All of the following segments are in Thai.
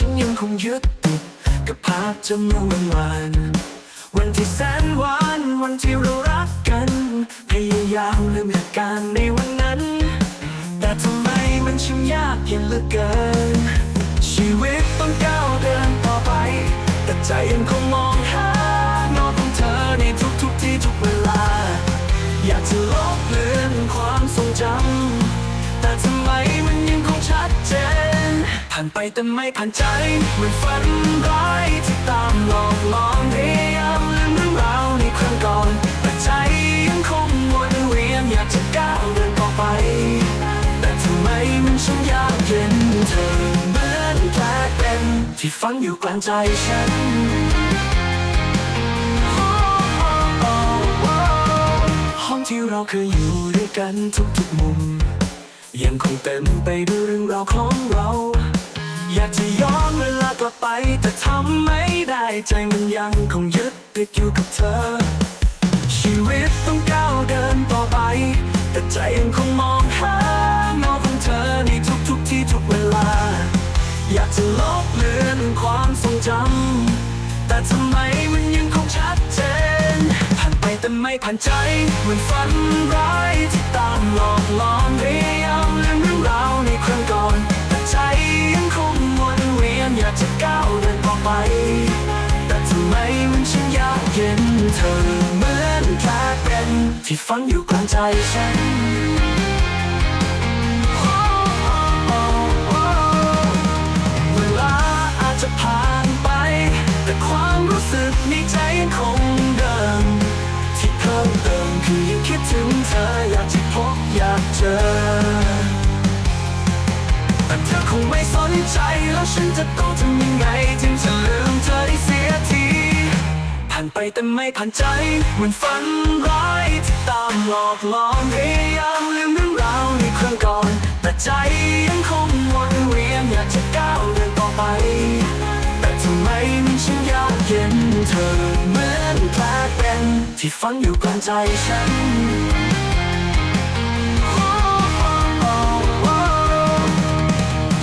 ฉันยังคงยึดติดกับภาพจำนวนวานวันที่แสนหวานวันที่เรารักกัน พยายามลืมเหตุการณ์ในวันนั้น แต่ทำไมมันช่างยากเย็นเหลือเกินานไปแต่ไม่ผ่านใจเหมือนฝันร้ายที่ตามหลอกหลอนพยายามลืมเรื่องราวในครั้งก่อนแต่ใจยังคงวนเวียนอยากจะก้าวเดินต่อไป แต่ทำไมมันช่างยากเย็นเธอเหมือนแผลเป็นที่ฝังอยู่กลางใจฉันห้องที่เราเคยอยู่ด้วยกันทุกๆมุมยังคงเต็มไปด้วยเรื่องราวของเรา อยากจะย้อนเวลากลับไป แต่ทำไม่ได้ใจมันยังคงยึดติดอยู่กับเธอ ชีวิตต้องก้าวเดินต่อไป แต่ใจยังคงมองหาเงาของเธอในทุกๆที่ทุกเวลา อยากจะลบเลือนความทรงจำแต่ทำไมมันยังคงชัดเจนผ่านไปแต่ไม่ผ่านใจเหมือนฝันร้ายที่ตามหลอกหลอนพยายามลืม ที่ฝังอยู่กลางใจฉันเวลาอาจจะผ่านไป แต่ความรู้สึกในใจยังคงเดิม ที่เพิ่มเติมคือยังคิดถึงเธออยากจะพบอยากเจอ แต่เธอคงไม่สนใจแล้วฉันจะต้องทำยังไง ถึงจะลืมเธอได้เสีย ไปแต่ไม่ผ่านใจเหมือนฝันร้ายที่ตามหลอกหลอนพยายามลืมเรื่องราวในครั้งก่อน แต่ใจยังคงวนเวียนอยากจะก้าวเดินต่อไป แต่ทำไมมันช่างยากเย็นเธอเหมือนแผลเป็นที่ฝังอยู่กลางใจฉัน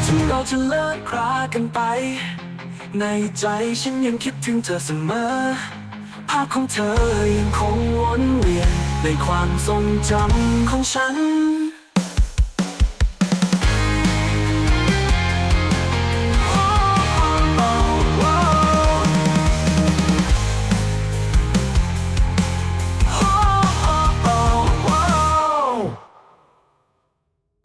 ถึงเราจะเลิกรากันไป ในใจฉันยังคิดถึงเธอเสมอ ภาพของเธอยังคงวนเวียนในความทรงจำของฉัน